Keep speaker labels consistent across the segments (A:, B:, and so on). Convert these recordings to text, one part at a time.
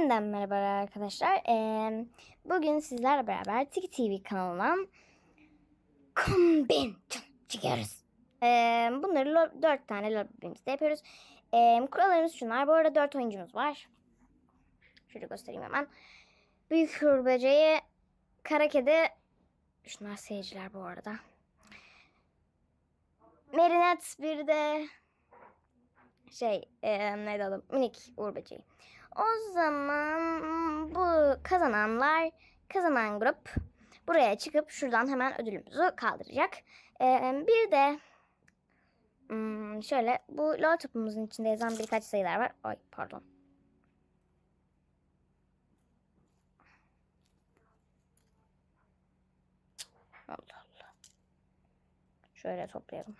A: Yeniden merhaba arkadaşlar. Ee, bugün sizlerle beraber Tiki TV kanalından kombin çıkıyoruz. Ee, bunları lo- dört tane lobimizde yapıyoruz. Ee, kurallarımız şunlar. Bu arada dört oyuncumuz var. Şöyle göstereyim hemen. Büyük Hırbacayı, Kara Kedi, şunlar seyirciler bu arada. Merinet bir de şey e, neydi adı minik uğur böceği. O zaman bu kazananlar kazanan grup buraya çıkıp şuradan hemen ödülümüzü kaldıracak. E, bir de hmm, şöyle bu lol topumuzun içinde yazan birkaç sayılar var. Ay pardon. Allah Allah. Şöyle toplayalım.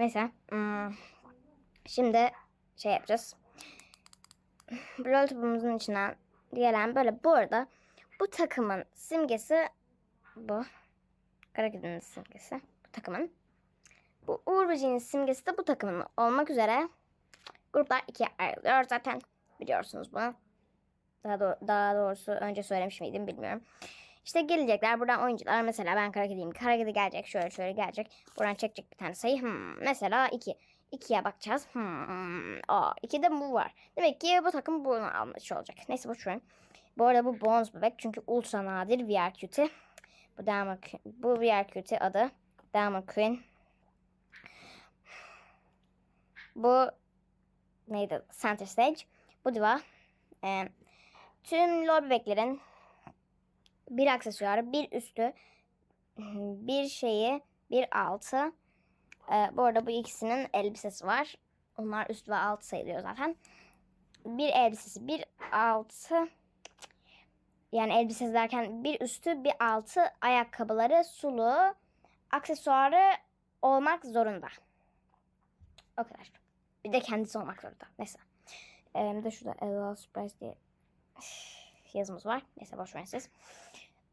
A: Neyse. hmm, Şimdi şey yapacağız. Lol topumuzun içinden gelen böyle bu arada bu takımın simgesi bu. Kara kedinin simgesi bu takımın. Bu Uğur Böceği'nin simgesi de bu takımın olmak üzere gruplar ikiye ayrılıyor. Zaten biliyorsunuz bunu. Daha, do- daha doğrusu önce söylemiş miydim bilmiyorum. İşte gelecekler buradan oyuncular. Mesela ben kara kediyim. Kara kedi gelecek. Şöyle şöyle gelecek. Buradan çekecek bir tane sayı. Hmm, mesela 2. 2'ye bakacağız. Hmm, aa, 2'de bu var. Demek ki bu takım bunu almış olacak. Neyse boş verin. Bu arada bu bonus bebek. Çünkü ultra nadir VR Cutie. Bu Diamond, bu VR Cutie adı. Diamond Queen. Bu neydi? Center Stage. Bu diva. Ee, tüm lol bebeklerin bir aksesuarı, bir üstü, bir şeyi, bir altı. Ee, bu arada bu ikisinin elbisesi var. Onlar üst ve alt sayılıyor zaten. Bir elbisesi, bir altı. Yani elbisesi derken bir üstü, bir altı ayakkabıları, sulu, aksesuarı olmak zorunda. O kadar. Bir de kendisi olmak zorunda. Neyse. Ee, bir de şurada LOL Surprise diye yazımız var. Neyse boş verin siz.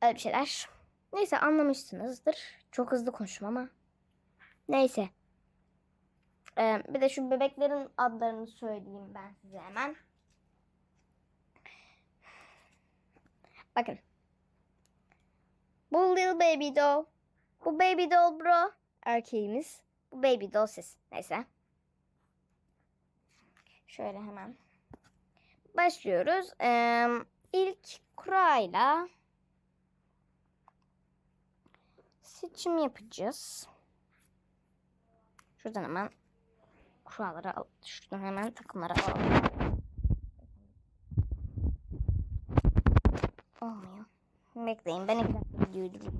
A: Öyle bir şeyler. Neyse anlamışsınızdır. Çok hızlı konuştum ama. Neyse. Ee, bir de şu bebeklerin adlarını söyleyeyim ben size hemen. Bakın. Bu Little Baby Doll. Bu Baby Doll Bro. Erkeğimiz. Bu Baby Doll siz. Neyse. Şöyle hemen. Başlıyoruz. Ee, ilk kurayla seçim yapacağız. Şuradan hemen kuralları al. Şuradan hemen takımları alalım. Olmuyor. Bekleyin ben dakika videoyu.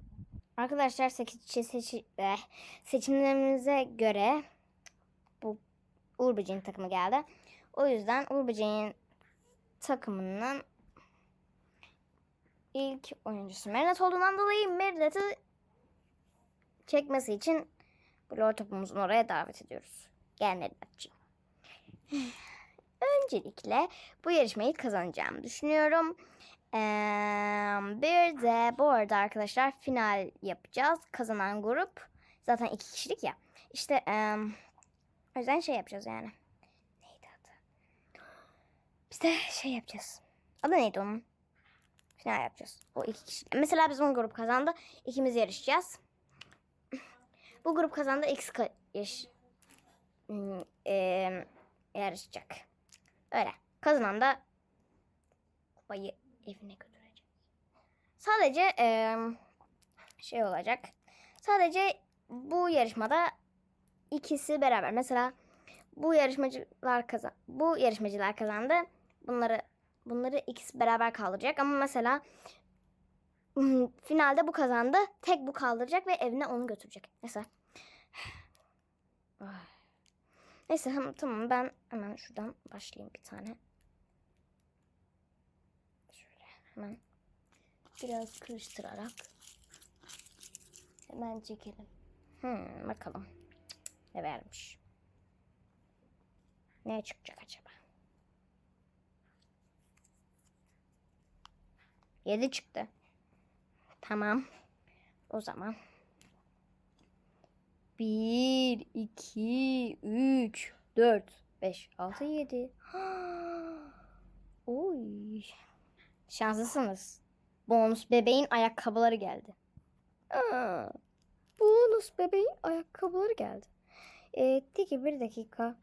A: Arkadaşlar seçi, seçi, eh, seçimlerimize göre bu Uğur takımı geldi. O yüzden Uğur takımının ilk oyuncusu Merinet olduğundan dolayı Merinet'i çekmesi için bu lor topumuzun oraya davet ediyoruz. Gel Merinet'ciğim. Öncelikle bu yarışmayı kazanacağımı düşünüyorum. Ee, bir de bu arada arkadaşlar final yapacağız. Kazanan grup zaten iki kişilik ya. İşte ee, o yüzden şey yapacağız yani. Neydi adı? Biz de şey yapacağız. Adı neydi onun? Final yapacağız. O iki kişi. Mesela bizim grup kazandı. İkimiz yarışacağız. Bu grup kazandı. X Hmm, eee, yarışacak. Öyle. Kazanan da kupayı evine götürecek. Sadece eee, şey olacak. Sadece bu yarışmada ikisi beraber. Mesela bu yarışmacılar kazan bu yarışmacılar kazandı. Bunları bunları ikisi beraber kaldıracak ama mesela finalde bu kazandı. Tek bu kaldıracak ve evine onu götürecek. Neyse hem- tamam ben hemen şuradan başlayayım bir tane. Şöyle hemen biraz karıştırarak hemen çekelim. Hmm, bakalım ne vermiş. Ne çıkacak acaba? 7 çıktı. Tamam. O zaman. 1, 2, 3, 4, 5, 6, 7. Oy. Şanslısınız. Bonus bebeğin ayakkabıları geldi. Aa, bonus bebeğin ayakkabıları geldi. Ee, peki bir dakika.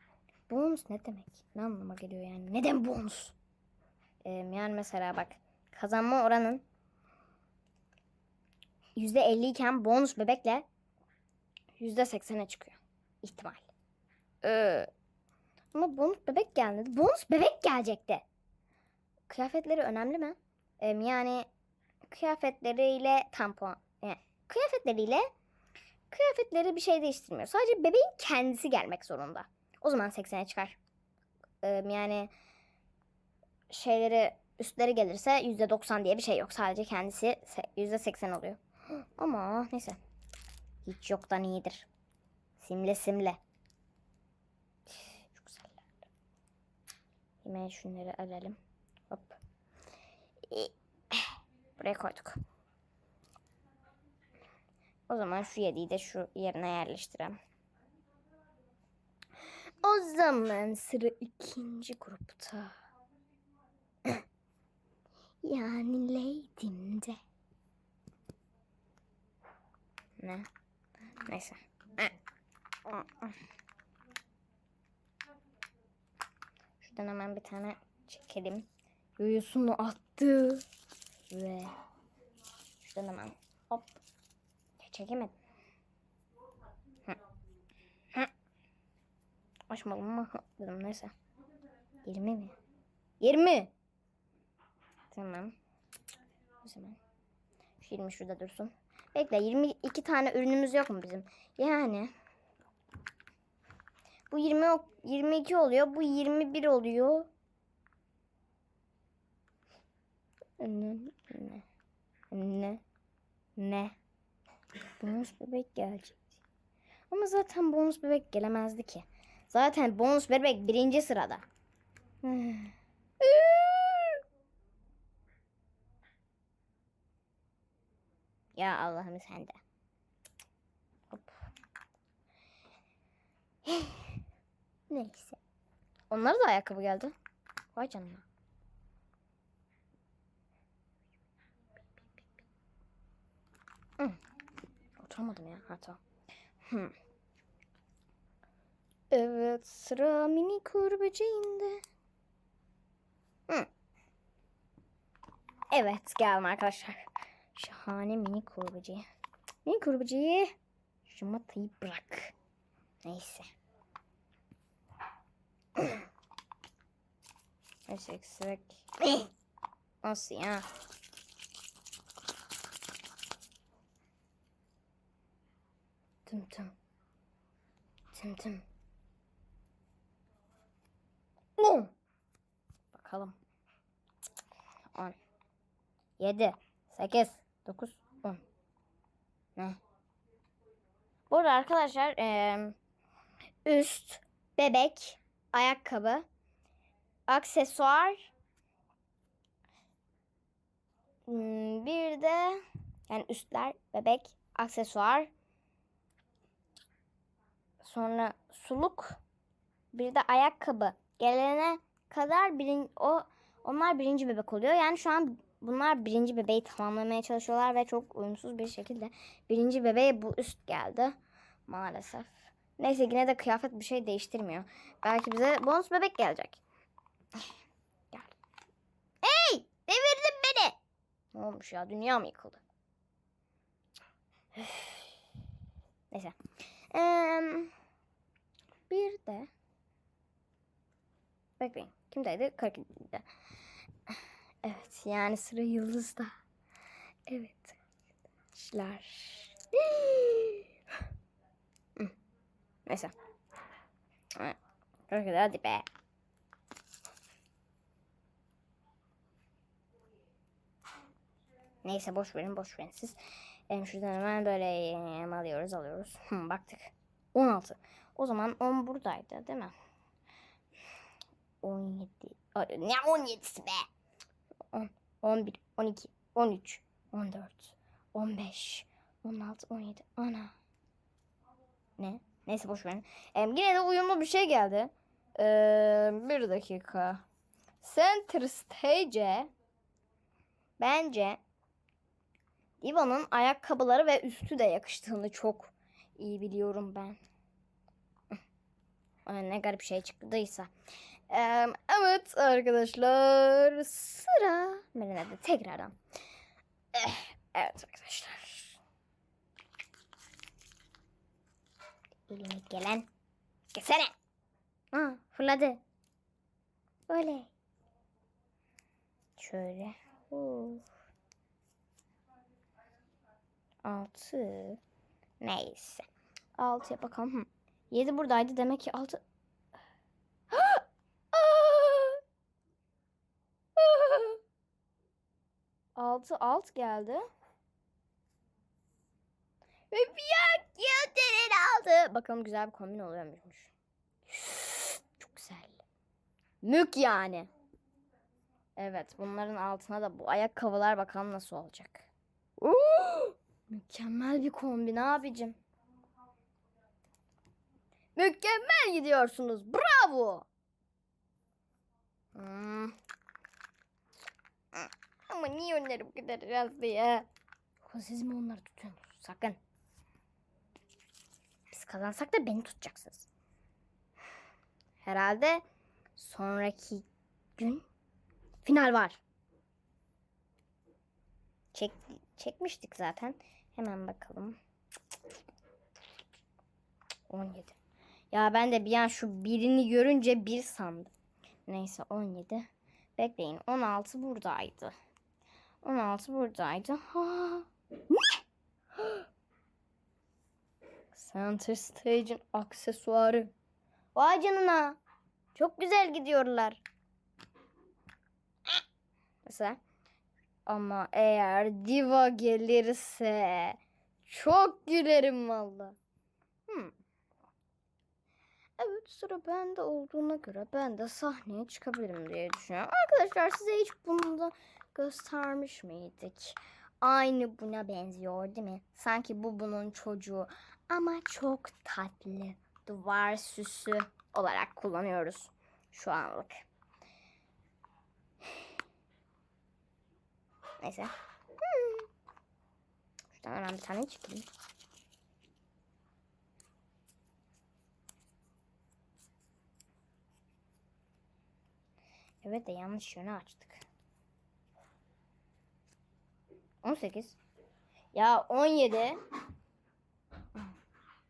A: Bonus ne demek? Ne anlama geliyor yani? Neden bonus? Ee, yani mesela bak kazanma oranın %50 iken bonus bebekle %80'e çıkıyor. ihtimal. Ee, ama bonus bebek gelmedi. Bonus bebek gelecekti. Kıyafetleri önemli mi? Ee, yani kıyafetleriyle tampon yani kıyafetleriyle kıyafetleri bir şey değiştirmiyor. Sadece bebeğin kendisi gelmek zorunda. O zaman 80'e çıkar. Ee, yani şeyleri üstleri gelirse %90 diye bir şey yok. Sadece kendisi se- %80 oluyor. Ama neyse. Hiç yoktan iyidir. Simle simle. Çok güzeller. Hemen şunları alalım. Hop. Buraya koyduk. O zaman şu yediği de şu yerine yerleştirelim. O zaman sıra ikinci grupta. yani Lady'mde. Ne? Neyse. Şuradan hemen bir tane çekelim. Yoyosunu attı. Ve şuradan hemen hop. Çekemedim. Hı. Hı. Açmadım hı dedim neyse. 20 mi? 20. Tamam. O zaman. Şu 20 şurada dursun. Bekle 22 tane ürünümüz yok mu bizim? Yani. Bu 20 ok- 22 oluyor. Bu 21 oluyor. Ne? Ne? Ne? Ne? Bonus bebek gelecek. Ama zaten bonus bebek gelemezdi ki. Zaten bonus bebek birinci sırada. ya Allah'ım sen de. Hop. Neyse. Onlara da ayakkabı geldi. Vay canına. Hı. Oturamadım ya. Ha tamam. Hı. Evet sıra mini kurbacığında. Hı. Evet geldim arkadaşlar. Şahane mini kurbacı. Mini kurbacıyı şımatayı bırak. Neyse. Neyse eksik. Nasıl ya? Tım tım. Tım tım. On. Bakalım. 10. 7. 8. 9. 10. Ne? Bu arada arkadaşlar eee, üst, bebek, ayakkabı, aksesuar, hmm, bir de yani üstler, bebek, aksesuar, sonra suluk, bir de ayakkabı gelene kadar birin, o onlar birinci bebek oluyor. Yani şu an bunlar birinci bebeği tamamlamaya çalışıyorlar ve çok uyumsuz bir şekilde birinci bebeğe bu üst geldi maalesef. Neyse yine de kıyafet bir şey değiştirmiyor. Belki bize bonus bebek gelecek. Gel. Hey! Devirdin beni. Ne olmuş ya? Dünya mı yıkıldı? Neyse. Ee, bir de Bekleyin. Kimdeydi? 42'de. Evet yani sıra Yıldız'da. Evet. Hı. Neyse. 42'de hadi be. Neyse boş verin boş verin siz. Em, şuradan hemen böyle alıyoruz alıyoruz. Hı, baktık. 16. O zaman 10 buradaydı değil mi? 17. Ay, Ne 17'si be? 10, 11, 12, 13, 14, 15, 16, 17. Ana. Ne? Neyse boş verin. Ee, yine de uyumlu bir şey geldi. Ee, bir dakika. Center Stage'e bence Diva'nın ayakkabıları ve üstü de yakıştığını çok iyi biliyorum ben. Ne garip şey çıktıysa. Evet arkadaşlar sıra Melina'da tekrardan. Eh, evet arkadaşlar. Elime gelen. Geçsene. Ha, fırladı. Oley. Şöyle. Uf. Altı. Neyse. Altıya bakalım. Yedi buradaydı. Demek ki altı. Altı alt geldi. Ve bir yıldırın aldı. Bakalım güzel bir kombin oluyor muymuş. Çok güzel. Mük yani. Evet bunların altına da bu ayakkabılar bakalım nasıl olacak. Mükemmel bir kombin abicim. Mükemmel gidiyorsunuz. Bravo. Hmm. Ama niye onları bu kadar ya? Yoksa siz mi onları tutuyorsunuz? Sakın. Biz kazansak da beni tutacaksınız. Herhalde sonraki gün final var. Çek, çekmiştik zaten. Hemen bakalım. 17. Ya ben de bir an şu birini görünce bir sandım. Neyse 17. Bekleyin 16 buradaydı. 16 buradaydı. Ha. Ne? Center Stage'in aksesuarı. Vay canına. Çok güzel gidiyorlar. Mesela ama eğer diva gelirse çok gülerim valla. Hmm. Evet sıra bende olduğuna göre ben de sahneye çıkabilirim diye düşünüyorum. Arkadaşlar size hiç bunu da göstermiş miydik? Aynı buna benziyor değil mi? Sanki bu bunun çocuğu ama çok tatlı duvar süsü olarak kullanıyoruz şu anlık. Neyse. Hmm. Şuradan hemen bir tane çıkayım. Evet de yanlış yöne açtık. 18. Ya 17.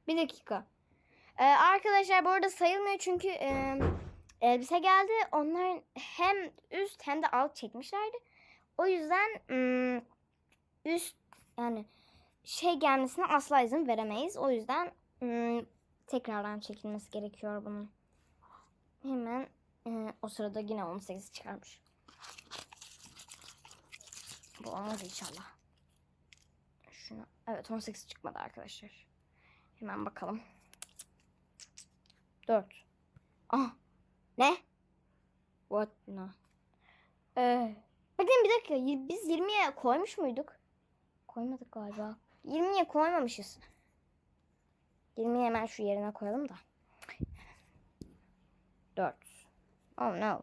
A: Bir dakika. Ee, arkadaşlar bu arada sayılmıyor çünkü e, elbise geldi. Onlar hem üst hem de alt çekmişlerdi. O yüzden üst yani şey gelmesine asla izin veremeyiz. O yüzden tekrardan çekilmesi gerekiyor bunun. Hemen e, o sırada yine 18 çıkarmış. Bu olmaz inşallah. Evet 18 çıkmadı arkadaşlar. Hemen bakalım. 4. Ah. Ne? What? No. Ee, bakın bir dakika. Biz 20'ye koymuş muyduk? Koymadık galiba. 20'ye koymamışız. 20'yi hemen şu yerine koyalım da. 4. Oh no.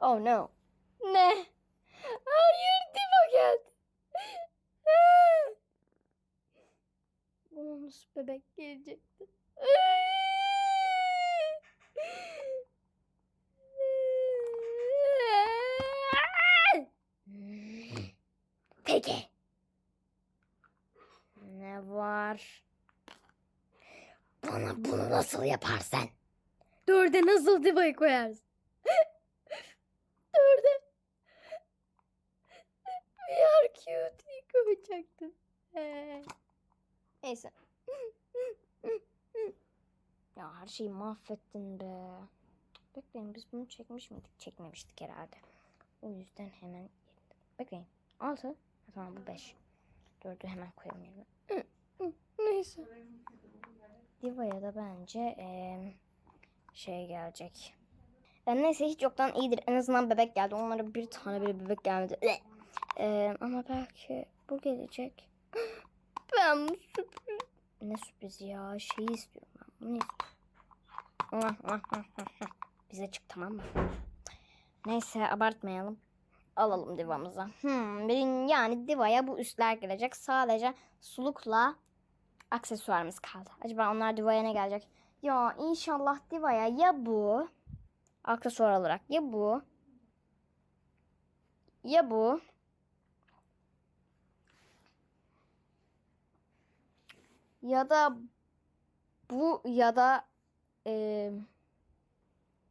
A: Oh no. Ne? Hayır Diva geldi. Bonus bebek gelecekti. Peki. Ne var? Bana bunu nasıl yaparsan? Dörde nasıl divayı koyarsın? Dörde. We are cute koyacaktım. Ee. Neyse. Ya her şeyi mahvettin be. Bekleyin biz bunu çekmiş miydik? Çekmemiştik herhalde. O yüzden hemen Bekleyin. Altı. Ha, tamam bu beş. Dördü hemen koyalım yerine. Neyse. Diva'ya da bence eee, şey gelecek. Yani neyse hiç yoktan iyidir. En azından bebek geldi. Onlara bir tane bile bebek gelmedi. Ee, ama belki bu gelecek. Ben bu sürpriz... Ne sürprizi ya? Şeyi istiyorum ben. Bunu istiyorum. Bize çık tamam mı? Neyse abartmayalım. Alalım divamızı. Hmm, yani divaya bu üstler gelecek. Sadece sulukla aksesuarımız kaldı. Acaba onlar divaya ne gelecek? Ya inşallah divaya ya bu aksesuar olarak ya bu ya bu ya da bu ya da eee,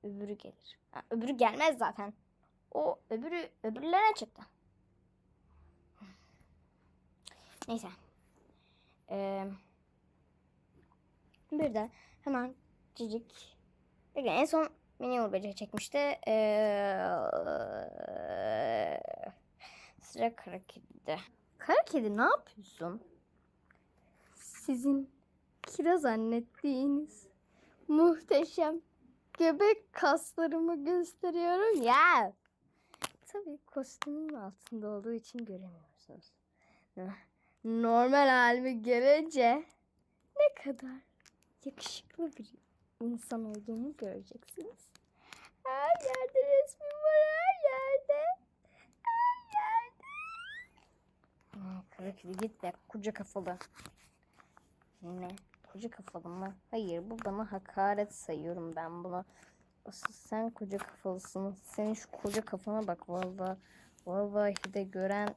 A: öbürü gelir. Ha, öbürü gelmez zaten. O öbürü öbürlerine çıktı. Neyse. Eee bir de hemen cicik. Peki en son mini Uğur Böceği çekmişti. Ee, sıra kara kedide. Kara kedi ne yapıyorsun? Sizin kira zannettiğiniz muhteşem göbek kaslarımı gösteriyorum ya. Tabii kostümün altında olduğu için göremiyorsunuz. Normal halimi görünce ne kadar yakışıklı bir insan olduğumu göreceksiniz. Her yerde resmim var her yerde. Her yerde. Kara git be koca kafalı. Ne? Koca kafalı mı? Hayır bu bana hakaret sayıyorum ben bunu. Asıl sen koca kafalısın. Senin şu koca kafana bak vallahi. Vallahi de gören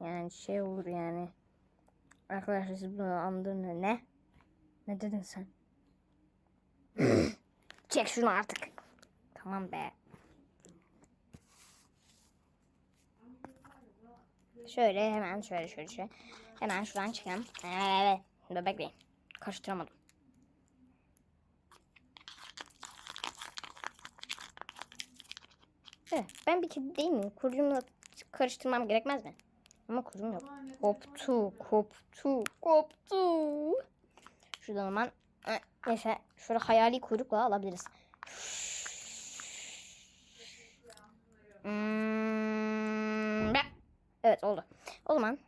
A: yani şey olur yani. Arkadaşlar siz bunu anladınız ne? Ne dedin sen? Çek şunu artık. Tamam be. Şöyle hemen şöyle şöyle şöyle. Hemen şuradan çıkalım. Evet. Bey. Karıştıramadım. Ben bir kedi değil miyim? Kurucumla karıştırmam gerekmez mi? Ama kurum yok. Koptu, koptu, koptu. Şuradan hemen eh, neyse şöyle hayali kuyrukla alabiliriz. Hmm, evet oldu. O zaman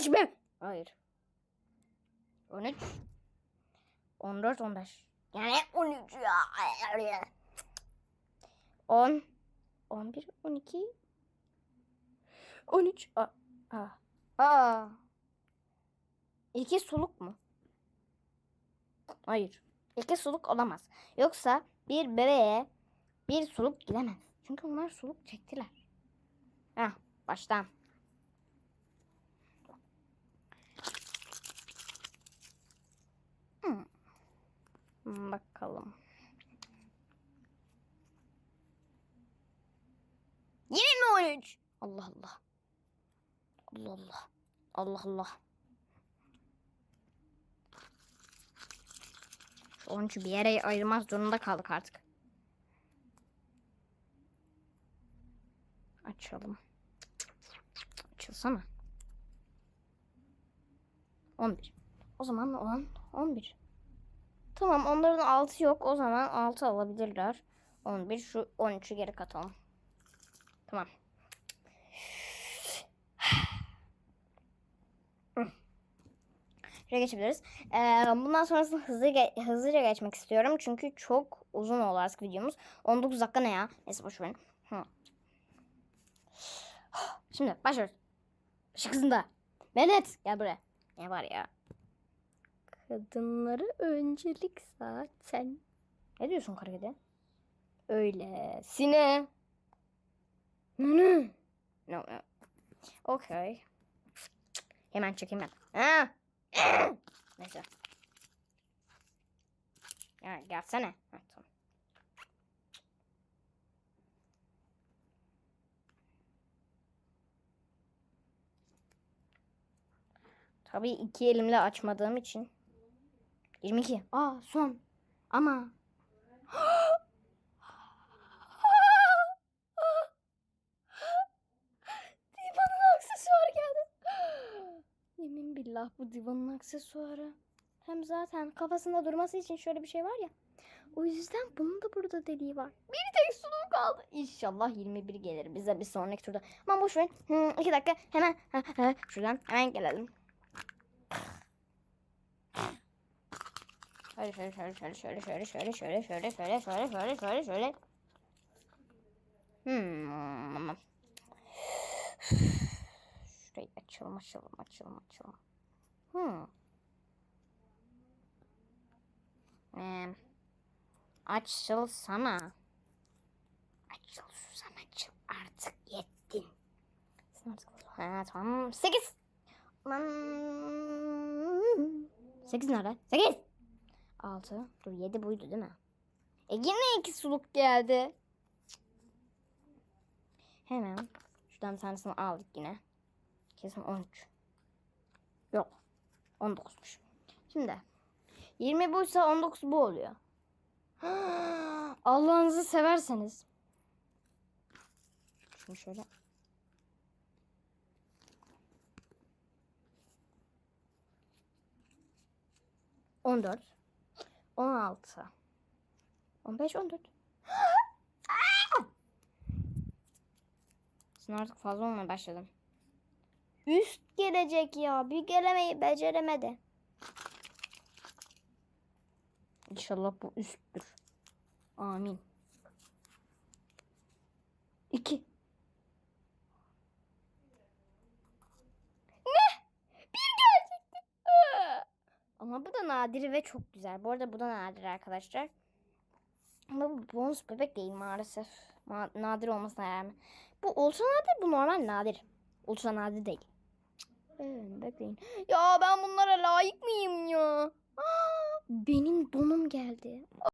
A: Araç be. Hayır. 13 14 15 Yani 13 ya. 10 11 12 13 Aa. Aa. Aa. İki soluk mu? Hayır. İki soluk olamaz. Yoksa bir bebeğe bir soluk gidemez. Çünkü onlar soluk çektiler. Heh, baştan. Hmm. Hmm, Bakalım. Yine mi 13? Allah Allah. Allah Allah. Allah Allah. Şu 13'ü bir yere ayırmak zorunda kaldık artık. Açalım. Açılsana. 11. O zaman 10, 11. Tamam onların 6 yok. O zaman 6 alabilirler. 11 şu 13'ü geri katalım. Tamam. Şuraya geçebiliriz. Ee, bundan sonrasında hızlı ge- hızlıca geçmek istiyorum. Çünkü çok uzun oldu artık videomuz. 19 dakika ne ya? Neyse boş verin. Hı. Şimdi başlıyoruz. Işık hızında. Mehmet gel buraya. Ne var ya? Kadınlara öncelik zaten. Ne diyorsun kara? Öyle. Sine. Nene. No, no. Okay. Hemen çekeyim ben. Ha. Neyse. Ya gelsene. Ha, tamam. Tabii iki elimle açmadığım için. 22. Aa son. Ama. Divanın aksesuarı geldi. Yemin billah bu divanın aksesuarı. Hem zaten kafasında durması için şöyle bir şey var ya. O yüzden bunun da burada deliği var. Bir tek suluğu kaldı. İnşallah 21 gelir bize bir sonraki turda. Aman boş verin. Hmm, iki dakika hemen şuradan hemen gelelim. Şöyle şöyle şöyle şöyle şöyle şöyle şöyle şöyle şöyle şöyle şöyle şöyle şöyle şöyle. Hmm. Şurayı açalım açalım açalım açalım. Hmm. Ee, açılsana. Açıl Suzan açıl artık yettin. Ha, tamam. Sekiz. Lan. Sekiz nerede? Sekiz. Altı. Dur yedi buydu değil mi? E yine iki suluk geldi. Hemen şuradan bir tanesini aldık yine. Kesin 13. Yok. 19'muş. Şimdi 20 buysa 19 bu oluyor. Allah'ınızı severseniz. Şunu şöyle. On dört. On altı. On beş, on dört. Sen artık fazla olmaya başladım. Üst gelecek ya. Bir gelemeyi beceremedi. İnşallah bu üsttür. Amin. İki. Ne? Bir gerçekten. Aa! Ama bu da nadir ve çok güzel. Bu arada bu da nadir arkadaşlar. Ama bu bonus bebek değil maalesef. Ma- nadir olmasına rağmen. Bu ultra nadir bu normal nadir. Ultra nadir değil. Ee, bekleyin. Ya ben bunlara layık mıyım ya? Aa, benim donum geldi.